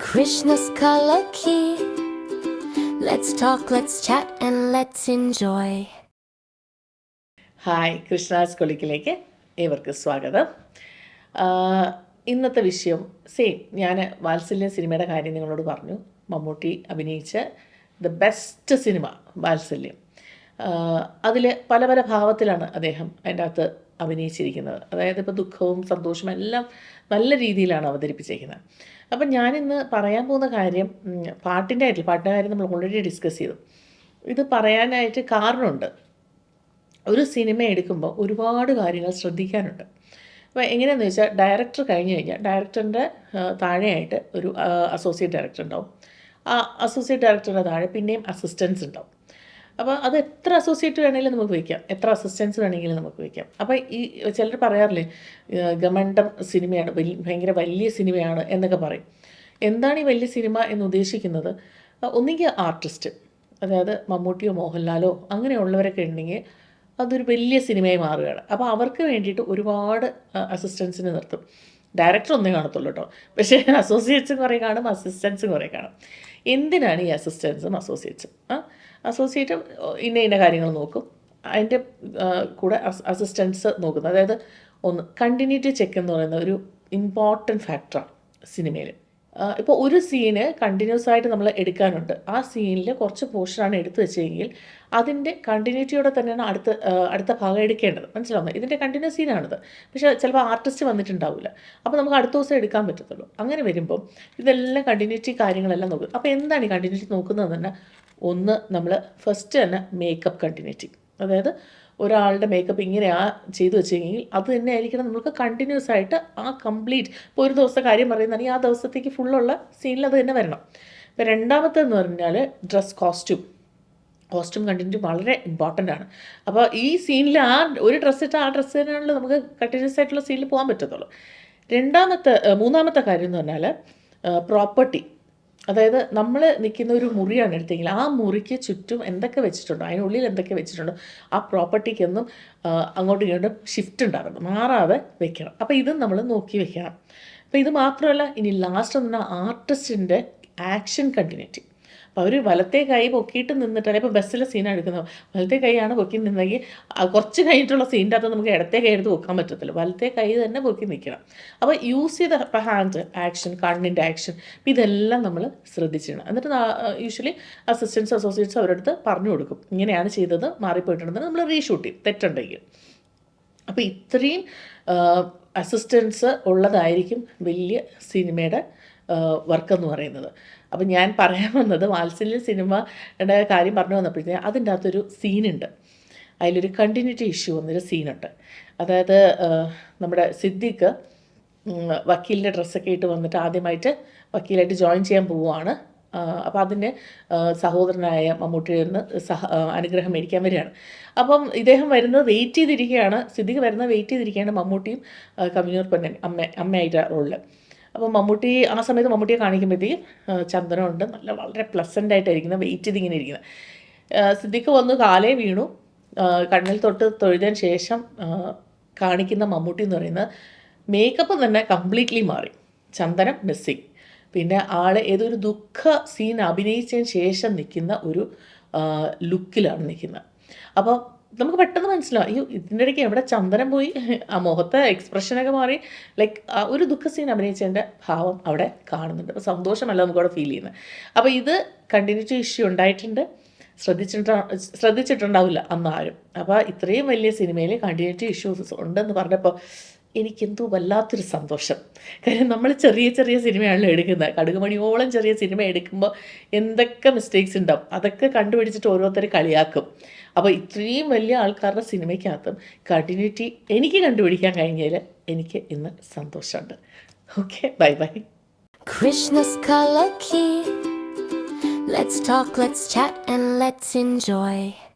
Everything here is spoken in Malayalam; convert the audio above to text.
Krishna's color key. Let's talk, let's chat, and let's enjoy. Hi Krishna's കൊളിക്കിലേക്ക് ഏവർക്ക് സ്വാഗതം ഇന്നത്തെ വിഷയം സെയിം ഞാൻ വാത്സല്യ സിനിമയുടെ കാര്യം നിങ്ങളോട് പറഞ്ഞു മമ്മൂട്ടി അഭിനയിച്ച ദ ബെസ്റ്റ് സിനിമ വാത്സല്യം അതിൽ പല പല ഭാവത്തിലാണ് അദ്ദേഹം അതിന്റെ അകത്ത് അഭിനയിച്ചിരിക്കുന്നത്. അതായത് ഇപ്പോൾ ദുഃഖവും സന്തോഷവും എല്ലാം നല്ല രീതിയിലാണ് അവതരിപ്പിച്ചിരിക്കുന്നത് അപ്പം ഞാനിന്ന് പറയാൻ പോകുന്ന കാര്യം പാട്ടിന്റെ ആയിട്ടില്ല പാട്ടിന്റെ കാര്യം നമ്മൾ ഓൾറെഡി ഡിസ്കസ് ചെയ്തു. ഇത് പറയാനായിട്ട് കാരണമുണ്ട്. ഒരു സിനിമ എടുക്കുമ്പോൾ ഒരുപാട് കാര്യങ്ങൾ ശ്രദ്ധിക്കാനുണ്ട്. അപ്പോൾ എങ്ങനെയാണെന്ന് വെച്ചാൽ ഡയറക്ടർ കഴിഞ്ഞ് കഴിഞ്ഞാൽ ഡയറക്ടറിന്റെ താഴെയായിട്ട് ഒരു അസോസിയേറ്റ് ഡയറക്ടർ ഉണ്ടാവും. ആ അസോസിയേറ്റ് ഡയറക്ടറുടെ താഴെ പിന്നെയും അസിസ്റ്റൻസ് ഉണ്ടാവും. അപ്പോൾ അത് എത്ര അസോസിയേറ്റ് വേണമെങ്കിലും നമുക്ക് വയ്ക്കാം. എത്ര അസിസ്റ്റൻസ് വേണമെങ്കിലും നമുക്ക് വയ്ക്കാം. അപ്പോൾ ഈ ചിലർ പറയാറില്ലേ ഏഹ് ഗമണ്ടം സിനിമയാണ് വലിയ ഭയങ്കര വലിയ സിനിമയാണ് എന്നൊക്കെ പറയും. എന്താണ് ഈ വലിയ സിനിമ എന്ന് ഉദ്ദേശിക്കുന്നത്? ഒന്നുകിൽ ആർട്ടിസ്റ്റ് അതായത് മമ്മൂട്ടിയോ മോഹൻലാലോ അങ്ങനെയുള്ളവരൊക്കെ ഉണ്ടെങ്കിൽ അതൊരു വലിയ സിനിമയായി മാറുകയാണ്. അപ്പോൾ അവർക്ക് വേണ്ടിയിട്ട് ഒരുപാട് അസിസ്റ്റൻസിന് നിർത്തും. ഡയറക്ടർ ഒന്നേ കാണത്തുള്ളൂ കേട്ടോ. പക്ഷേ അസോസിയേറ്റ്സും കുറേ കാണും അസിസ്റ്റൻസും കുറേ കാണും. എന്തിനാണ് ഈ അസിസ്റ്റൻസും അസോസിയേറ്റ്സും അസോസിയേറ്റ് ഇന്ന ഇന്ന കാര്യങ്ങൾ നോക്കും. അതിന്റെ കൂടെ അസിസ്റ്റൻസ് നോക്കുന്നത് അതായത് ഒന്ന് കണ്ടിന്യൂറ്റി ചെക്ക് എന്ന് പറയുന്ന ഒരു ഇമ്പോർട്ടന്റ് ഫാക്ടറാണ് സിനിമയിൽ ഇപ്പോൾ ഒരു സീന് കണ്ടിന്യൂസ് ആയിട്ട് നമ്മൾ എടുക്കാനുണ്ട്. ആ സീനിൽ കുറച്ച് പോർഷനാണ് എടുത്തു വെച്ചെങ്കിൽ അതിന്റെ കണ്ടിന്യൂറ്റിയോടെ തന്നെയാണ് അടുത്ത അടുത്ത ഭാഗം എടുക്കേണ്ടത്. മനസ്സിലാവുന്നത് ഇതിന്റെ കണ്ടിന്യൂസ് സീനാണിത് പക്ഷേ ചിലപ്പോൾ ആർട്ടിസ്റ്റ് വന്നിട്ടുണ്ടാവില്ല അപ്പോൾ നമുക്ക് അടുത്ത ദിവസം എടുക്കാൻ പറ്റത്തുള്ളൂ. അങ്ങനെ വരുമ്പം ഇതെല്ലാം കണ്ടിന്യൂറ്റി കാര്യങ്ങളെല്ലാം നോക്കും. അപ്പോൾ എന്താണ് ഈ കണ്ടിന്യൂറ്റി നോക്കുന്നത് തന്നെ? ഒന്ന് നമ്മൾ ഫസ്റ്റ് തന്നെ മേക്കപ്പ് കണ്ടിന്യൂറ്റി അതായത് ഒരാളുടെ മേക്കപ്പ് ഇങ്ങനെ ആ ചെയ്തു വെച്ചെങ്കിൽ അത് തന്നെ ആയിരിക്കണം നമുക്ക് കണ്ടിന്യൂസ് ആയിട്ട് ആ കംപ്ലീറ്റ് ഇപ്പോൾ ഒരു ദിവസത്തെ കാര്യം പറയുന്നതാണെങ്കിൽ ആ ദിവസത്തേക്ക് ഫുള്ളുള്ള സീനിൽ അത് തന്നെ വരണം. ഇപ്പോൾ രണ്ടാമത്തെന്ന് പറഞ്ഞാൽ ഡ്രസ് കോസ്റ്റ്യൂം കോസ്റ്റ്യൂം കണ്ടിന്യൂ വളരെ ഇമ്പോർട്ടന്റ് ആണ്. അപ്പോൾ ഈ സീനിൽ ആ ഒരു ഡ്രസ്സ് ഇട്ടാൽ ആ ഡ്രസ്സ് തന്നെയാണല്ലോ നമുക്ക് കണ്ടിന്യൂസ് ആയിട്ടുള്ള സീനിൽ പോകാൻ പറ്റത്തുള്ളൂ. രണ്ടാമത്തെ മൂന്നാമത്തെ കാര്യം എന്ന് പറഞ്ഞാൽ പ്രോപ്പർട്ടി അതായത് നമ്മൾ നിൽക്കുന്ന ഒരു മുറിയാണ് എടുത്തെങ്കിൽ ആ മുറിക്ക് ചുറ്റും എന്തൊക്കെ വെച്ചിട്ടുണ്ടോ? അതിനുള്ളിൽ എന്തൊക്കെ വെച്ചിട്ടുണ്ടോ? ആ പ്രോപ്പർട്ടിക്കൊന്നും അങ്ങോട്ടും ഇങ്ങോട്ടും ഷിഫ്റ്റ് ഉണ്ടാകണം മാറാതെ വെക്കണം. അപ്പോൾ ഇതും നമ്മൾ നോക്കി വെക്കണം. അപ്പോൾ ഇത് മാത്രമല്ല ഇനി ലാസ്റ്റ് ഒന്ന് ആർട്ടിസ്റ്റിന്റെ ആക്ഷൻ കണ്ടിന്യൂറ്റി അവർ വലത്തെ കൈ പൊക്കിയിട്ട് നിന്നിട്ട് ഇപ്പോൾ ബസ്സിലെ സീനാണ് എടുക്കുന്നത്. വലത്തെ കൈയാണ് പൊക്കി നിന്നെങ്കിൽ കുറച്ച് കഴിഞ്ഞിട്ടുള്ള സീന്റെ അകത്ത് നമുക്ക് ഇടത്തെ കൈ എടുത്ത് പൊക്കാൻ പറ്റത്തില്ല. വലത്തെ കൈ തന്നെ പൊക്കി നിൽക്കണം. അപ്പോൾ യൂസ് ചെയ്ത ഹാൻഡ് ആക്ഷൻ കണ്ണിന്റെ ആക്ഷൻ ഇതെല്ലാം നമ്മൾ ശ്രദ്ധിച്ചിടണം എന്നിട്ട് യൂഷ്വലി അസിസ്റ്റൻസ് അസോസിയേറ്റ്സ് അവരുടെ അടുത്ത് പറഞ്ഞു കൊടുക്കും. ഇങ്ങനെയാണ് ചെയ്തത് മാറിപ്പോയിട്ടുണ്ടെന്ന് നമ്മൾ റീഷൂട്ട് ചെയ്യും. തെറ്റുണ്ടെങ്കിൽ. അപ്പോൾ ഇത്രയും അസിസ്റ്റൻസ് ഉള്ളതായിരിക്കും വലിയ സിനിമയുടെ വർക്ക് എന്ന് പറയുന്നത്. അപ്പം ഞാൻ പറയാൻ വന്നത് വാത്സല്യ സിനിമയുടെ കാര്യം പറഞ്ഞു വന്നപ്പോഴത്തേക്കും അതിന്റെ അകത്തൊരു സീനുണ്ട്. അതിലൊരു കണ്ടിന്യൂറ്റി ഇഷ്യൂ എന്നൊരു സീനുണ്ട്. അതായത് നമ്മുടെ സിദ്ദിഖ് വക്കീലിന്റെ ഡ്രസ്സൊക്കെ ഇട്ട് വന്നിട്ട് ആദ്യമായിട്ട് വക്കീലായിട്ട് ജോയിൻ ചെയ്യാൻ പോവുകയാണ് അപ്പോൾ അതിന് സഹോദരനായ മമ്മൂട്ടിയിൽ നിന്ന് സഹ അനുഗ്രഹം മേടിക്കാൻ വരികയാണ്. അപ്പം ഇദ്ദേഹം വരുന്നത് വെയിറ്റ് ചെയ്തിരിക്കുകയാണ്. സിദ്ദിഖ് വരുന്നത് വെയിറ്റ് ചെയ്തിരിക്കുകയാണ് മമ്മൂട്ടിയും കവിഞ്ഞൂർ പൊന്നൻ അമ്മ അമ്മയായിട്ട് റോളിൽ അപ്പോൾ മമ്മൂട്ടി ആ സമയത്ത് മമ്മൂട്ടിയെ കാണിക്കുമ്പോഴത്തേക്കും ചന്ദനമുണ്ട്. നല്ല വളരെ പ്ലസന്റ് ആയിട്ടായിരിക്കുന്നത് വെയിറ്റ് ചെയ്ത് ഇങ്ങനെ ഇരിക്കുന്നത് സിദ്ദിഖ് വന്ന് കാലേ വീണു. കണ്ണിൽ തൊട്ട് തൊഴുതിന് ശേഷം കാണിക്കുന്ന മമ്മൂട്ടി എന്ന് പറയുന്നത് മേക്കപ്പ് തന്നെ കംപ്ലീറ്റ്ലി മാറി. ചന്ദനം മിസ്സിങ് പിന്നെ ആൾ ഏതൊരു ദുഃഖ സീൻ അഭിനയിച്ചതിന് ശേഷം നിൽക്കുന്ന ഒരു ലുക്കിലാണ് നിൽക്കുന്നത്. അപ്പോൾ നമുക്ക് പെട്ടെന്ന് മനസ്സിലാവും. അയ്യോ ഇതിന്റെ ഇടയ്ക്ക് എവിടെ ചന്ദനം പോയി? ആ മുഖത്തെ എക്സ്പ്രഷനൊക്കെ മാറി. ലൈക്ക് ഒരു ദുഃഖ സീൻ അഭിനയിച്ചതിന്റെ ഭാവം അവിടെ കാണുന്നുണ്ട്. അപ്പോൾ സന്തോഷമല്ല നമുക്ക് അവിടെ ഫീൽ ചെയ്യുന്നത്. അപ്പോൾ ഇത് കണ്ടിന്യൂറ്റി ഇഷ്യൂ ഉണ്ടായിട്ടുണ്ട്. ശ്രദ്ധിച്ചിട്ട് ശ്രദ്ധിച്ചിട്ടുണ്ടാവില്ല അന്ന് ആരും. അപ്പോൾ ഇത്രയും വലിയ സിനിമയിൽ കണ്ടിന്യൂറ്റി ഇഷ്യൂസ് ഉണ്ടെന്ന് പറഞ്ഞപ്പോൾ എനിക്കെന്തോ വല്ലാത്തൊരു സന്തോഷം. കാര്യം നമ്മൾ ചെറിയ ചെറിയ സിനിമയാണല്ലോ എടുക്കുന്നത്. കടുകുമണിയോളം ചെറിയ സിനിമ എടുക്കുമ്പോൾ എന്തൊക്കെ മിസ്റ്റേക്സ് ഉണ്ടാവും? അതൊക്കെ കണ്ടുപിടിച്ചിട്ട് ഓരോരുത്തർ കളിയാക്കും. അപ്പോൾ ഇത്രയും വലിയ ആൾക്കാരുടെ സിനിമയ്ക്കകത്തും കണ്ടിന്യൂറ്റി എനിക്ക് കണ്ടുപിടിക്കാൻ കഴിഞ്ഞതിൽ എനിക്ക് ഇന്ന് സന്തോഷമുണ്ട്. Okay bye bye Krishna's. Let's talk, let's chat, and let's enjoy.